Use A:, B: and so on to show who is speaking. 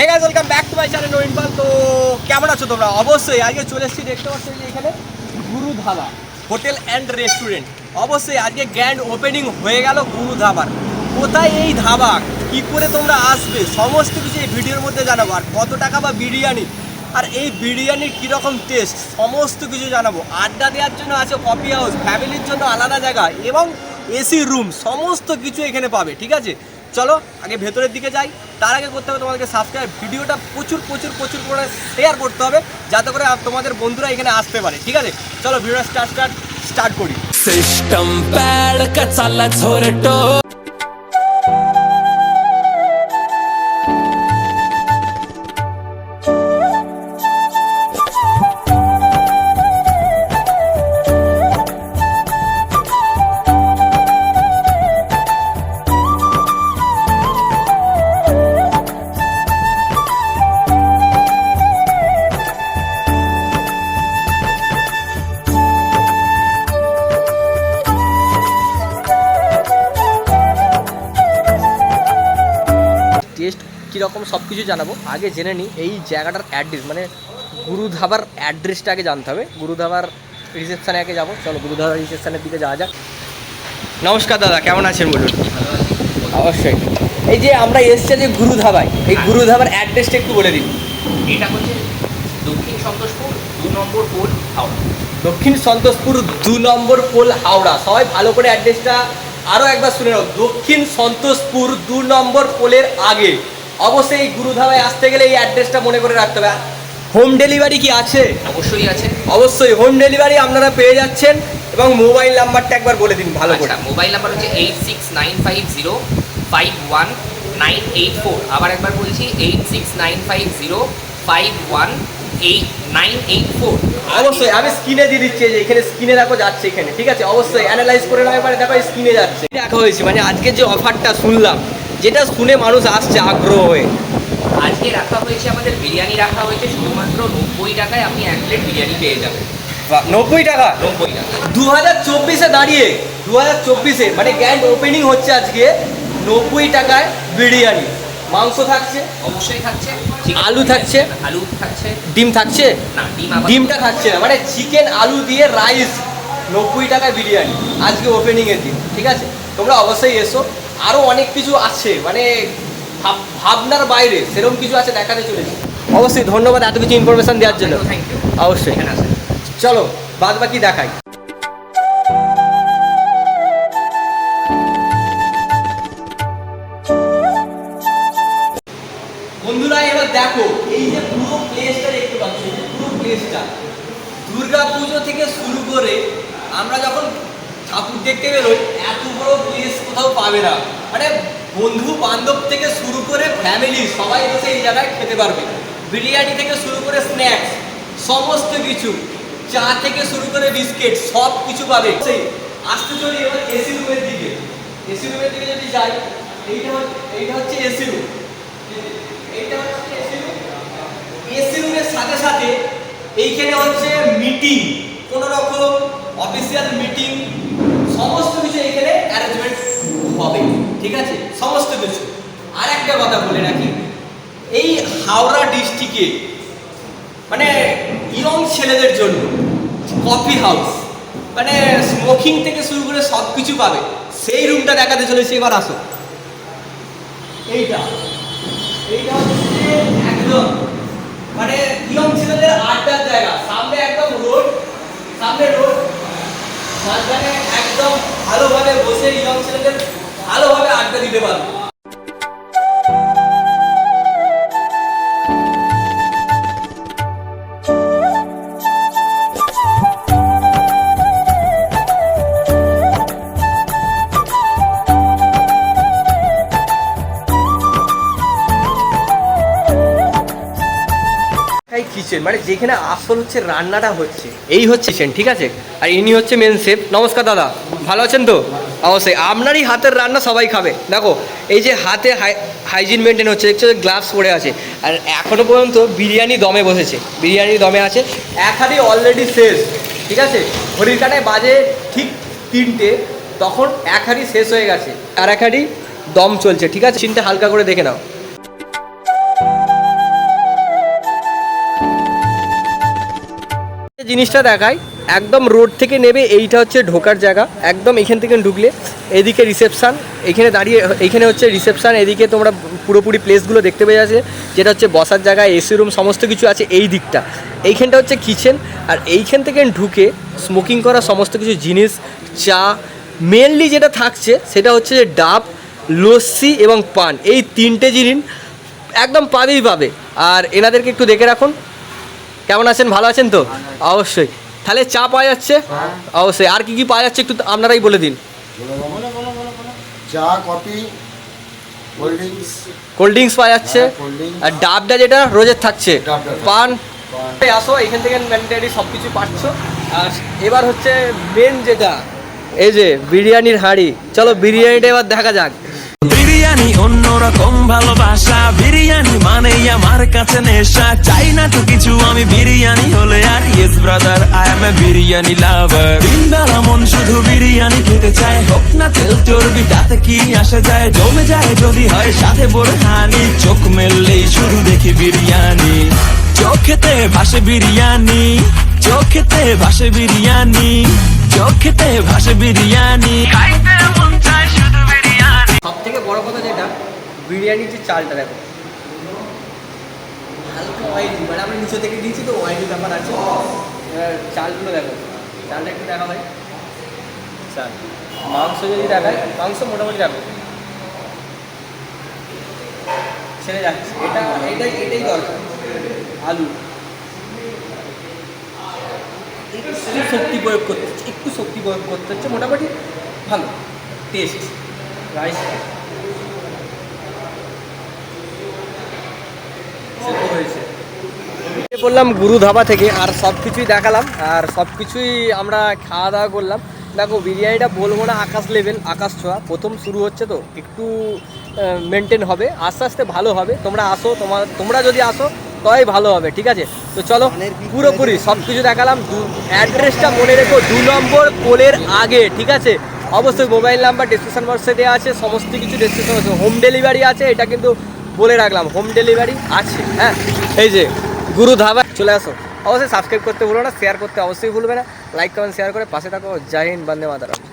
A: Hey guys welcome back to my channel নইন তো কেমন আছো তোমরা? অবশ্যই, আজকে চলে এসেছি, দেখতে পাচ্ছ যে এখানে গুরু ধাবা হোটেল অ্যান্ড রেস্টুরেন্ট অবশ্যই, আজকে গ্র্যান্ড ওপেনিং হয়ে গেল গুরু ধাবার কোথায় এই ধাবা? কি করে তোমরা আসবে? সমস্ত কিছু এই ভিডিওর মধ্যে জানাব। আর কত টাকা বা বিরিয়ানি? আর এই বিরিয়ানির কীরকম টেস্ট সমস্ত কিছু জানাব। আড্ডা দেওয়ার জন্য আছে কফি হাউস ফ্যামিলির জন্য আলাদা জায়গা এবং এসি রুম সমস্ত কিছু এখানে পাবে, ঠিক আছে? চলো, আগে ভেতরের দিকে যাই। তার আগে করতে হবে তোমাদেরকে সাবস্ক্রাইব ভিডিওটা প্রচুর প্রচুর প্রচুর করে শেয়ার করতে হবে, যাতে করে তোমাদের বন্ধুরা এখানে আসতে পারে, ঠিক আছে? চলো, ভিডিওটা স্টার্ট স্টার্ট স্টার্ট করি।
B: সিস্টেম
A: টেস্ট কীরকম সব কিছু জানাব। আগে জেনে নিই এই জায়গাটার অ্যাড্রেস মানে গুরুধাবার অ্যাড্রেসটা আগে জানতে হবে। গুরুধাবার রিসেপশানে আগে যাব। চলো গুরুধাবার রিসেপশানের দিকে যাওয়া যাক। নমস্কার দাদা কেমন আছেন বলুন? অবশ্যই। এই যে আমরা এসছি যে গুরুধাবায় এই গুরুধাবার অ্যাড্রেসটা একটু বলে দিন।
C: এটা হচ্ছে দক্ষিণ সন্তোষপুর দু নম্বর পোল হাওড়া।
A: দক্ষিণ সন্তোষপুর দু নম্বর পোল হাওড়া। সবাই ভালো করে অ্যাড্রেসটা আরও একবার শুনে নাও দক্ষিণ সন্তোষপুর দু নম্বর পোলের আগে। অবশ্যই এই গুরুধাবায় আসতে গেলে এই অ্যাড্রেসটা মনে করে রাখতে হবে। হোম ডেলিভারি কি আছে?
C: অবশ্যই আছে।
A: অবশ্যই হোম ডেলিভারি আপনারা পেয়ে যাচ্ছেন এবং মোবাইল নাম্বারটা একবার বলে দিন ভালো করে।
C: আচ্ছা মোবাইল নাম্বার হচ্ছে eight six nine five zero five one nine eight four আবার একবার বলছি eight six nine five zero five one
A: অবশ্যই আমি স্ক্রিনে দিয়ে দিচ্ছি যে এখানে স্ক্রিনে দেখো যাচ্ছে এখানে ঠিক আছে? অবশ্যই অ্যানালাইজ করে নেওয়ার পরে দেখো স্ক্রিনে যাচ্ছে। দেখা হয়েছে মানে আজকে যে অফারটা শুনলাম যেটা শুনে মানুষ আসছে আগ্রহ হয়ে।
C: আজকে রাখা হয়েছে আমাদের বিরিয়ানি রাখা হয়েছে শুধুমাত্র নব্বই টাকায় আপনি এক প্লেট বিরিয়ানি পেয়ে যাবেন।
A: নব্বই টাকা?
C: নব্বই টাকা।
A: দু হাজার চব্বিশে দাঁড়িয়ে দু হাজার চব্বিশে মানে গ্র্যান্ড ওপেনিং হচ্ছে আজকে নব্বই টাকায় বিরিয়ানি। মাংস থাকছে
C: অবশ্যই থাকছে
A: আলু থাকছে?
C: আলু থাকছে।
A: ডিম থাকছে?
C: না ডিম
A: ডিমটা থাকছে না মানে চিকেন আলু দিয়ে রাইস নব্বই টাকায় বিরিয়ানি আজকে ওপেনিংয়ের দিন ঠিক আছে? তোমরা অবশ্যই এসো। আরও অনেক কিছু আছে মানে ভাব- ভাবনার বাইরে সেরকম কিছু আছে দেখাতে চলেছে। অবশ্যই ধন্যবাদ এত কিছু ইনফরমেশন দেওয়ার জন্য।
C: থ্যাংক ইউ
A: অবশ্যই। চলো বাদ বাকি দেখাই। দেখতে বেরোই এত বড় প্লেস কোথাও পাবে না। মানে বন্ধু বান্ধব থেকে শুরু করে ফ্যামিলি সবাই বসে এই জায়গায় খেতে পারবে। বিরিয়ানি থেকে শুরু করে স্ন্যাক্স সমস্ত কিছু। চা থেকে শুরু করে বিস্কিট সব কিছু পাবে। সেই, আসতে চলি এবার এসি রুমের দিকে। এসি রুমের দিকে যদি যাই, এইটা এইটা হচ্ছে এসি রুম এইটা হচ্ছে এসি রুম এসি রুমের সাথে সাথে এইখানে হচ্ছে মিটিং কোনো রকম অফিসিয়াল মিটিং সমস্ত কিছু এখানে অ্যারেঞ্জমেন্ট হবে। ঠিক আছে? সমস্ত কিছু। আর একটা কথা বলে রাখি। এই হাওড়া ডিস্ট্রিক্টে মানে ইয়ং ছেলেদের জন্য কফি হাউস মানে স্মোকিং থেকে শুরু করে সব কিছু পাবে। সেই রুমটা দেখাতে চলেছে, এবার আসো। এইটা। এইটা হচ্ছে একদম মানে ইয়ং ছেলেদের আড্ডার জায়গা। সামনে একদম রোড সামনে রোড মাঝখানে একদম ভালোভাবে বসে ইয়ং ছেলেদের ভালোভাবে আড্ডা দিতে পারবে। কিচেন মানে যেখানে আসল হচ্ছে রান্নাটা হচ্ছে। এই হচ্ছে কিচেন ঠিক আছে? আর ইনি হচ্ছে মেন শেফ নমস্কার দাদা ভালো আছেন তো? অবশ্যই। আপনারই হাতের রান্না সবাই খাবে। দেখো এই যে হাতে হাইজিন মেনটেন হচ্ছে দেখছ গ্লাভস পরে আছে। আর এখনও পর্যন্ত বিরিয়ানি দমে বসেছে। বিরিয়ানি দমে আছে। এক হাঁড়ি অলরেডি শেষ ঠিক আছে? ঘড়ির কাটায় বাজে ঠিক তিনটে তখন এক হাঁড়ি শেষ হয়ে গেছে। আর এক হাঁড়ি দম চলছে ঠিক আছে? চিনটা হালকা করে দেখে নাও। জিনিসটা দেখাই, একদম রোড থেকে নেবে, এইটা হচ্ছে ঢোকার জায়গা। একদম এখান থেকে ঢুকলে, এদিকে রিসেপশান, এখানে দাঁড়িয়ে এইখানে হচ্ছে রিসেপশান, এদিকে তোমরা পুরোপুরি প্লেসগুলো দেখতে পেয়ে যাচ্ছে, যেটা হচ্ছে বসার জায়গা এসি রুম সমস্ত কিছু আছে এই দিকটা। এইখানটা হচ্ছে কিচেন আর এইখান থেকে ঢুকে স্মোকিং করা সমস্ত কিছু জিনিস, চা মেনলি যেটা থাকছে, সেটা হচ্ছে যে ডাব, লস্যি এবং পান। এই তিনটে জিনিস একদম পাবেই পাবে। আর এনাদেরকে একটু দেখে রাখুন কেমন আছেন? ভালো আছেন তো? অবশ্যই। তাহলে চা পাওয়া যাচ্ছে? অবশ্যই। আর কি কি পাওয়া যাচ্ছে একটু আপনারাই বলে দিন।
D: চা কফি কোল্ড ড্রিঙ্কস।
A: পাওয়া যাচ্ছে।
D: হ্যাঁ।
A: আর ডাবটা যেটা রোজের থাকছে। পান। আসো এখান থেকে ম্যান্ডেটারি সব কিছু পাচ্ছ। আর এবার হচ্ছে মেন যেটা এই যে বিরিয়ানির হাঁড়ি। চলো বিরিয়ানিটা এবার দেখা যাক।
B: বিরিয়ানি, অন্যরকম ভালোবাসা। বিরিয়ানি মানেই আমার কাছে নেশা। চাই না তো কিছু, আমি বিরিয়ানি হলে আর yes brother I am a biryani lover দিন বেলা মন শুধু বিরিয়ানি খেতে চায়। হোক না তেল চর্বি, তাতে কি আসে যায়? জমে যায় যদি হয়, সাথে বড় হানি। চোখ মেললেই শুধু দেখি বিরিয়ানি। চোখেতে ভাসে বিরিয়ানি। চোখেতে ভাসে বিরিয়ানি। চোখেতে ভাসে বিরিয়ানি। খাইতে
A: সব থেকে বড় কথা যেটা, বিরিয়ানির যে চালটা দেখো। হালকা অয়েলি মানে আমরা নিচে থেকে দিয়েছি তো অয়েলি ব্যাপার আছে। চালগুলো দেখো, চালটা একটু দেখা হয়। চাল, মাংস যদি দেখায়, মাংস মোটামুটি দেখো। ছেড়ে যাচ্ছে। এটা, এটাই এটাই দরকার। আলু। একটু শক্তি প্রয়োগ করতে হচ্ছে, একটু শক্তি প্রয়োগ করতে হচ্ছে, মোটামুটি ভালো টেস্ট বললাম গুরু ধাবা থেকে, আর সব কিছুই দেখালাম, আর সব কিছুই আমরা খাওয়া দাওয়া করলাম। দেখো, বিরিয়ানিটা বলব না, আকাশ লেভেল আকাশ ছোঁয়া। প্রথম শুরু হচ্ছে তো, একটু মেনটেন হবে। আস্তে আস্তে ভালো হবে। তোমরা আসো, তোমার, তোমরা যদি আসো, তবেই ভালো হবে, ঠিক আছে? তো চলো, পুরোপুরি সব কিছু দেখালাম। অ্যাড্রেসটা মনে রেখো, দু নম্বর কোলের আগে, ঠিক আছে? অবশ্যই মোবাইল নাম্বার ডিসক্রিপশন বক্সে দেওয়া আছে, সমস্ত কিছু ডিসক্রিপশন বক্সে হোম ডেলিভারি আছে, এটা কিন্তু বলে রাখলাম হোম ডেলিভারি আছে হ্যাঁ? এই যে, গুরু ধাবা, চলে আসো। অবশ্যই সাবস্ক্রাইব করতে ভুলো না শেয়ার করতে অবশ্যই ভুলবে না। লাইক কমেন্ট শেয়ার করে পাশে থাকো। জাহিন হিন্দ, বন্দে মাতারাম।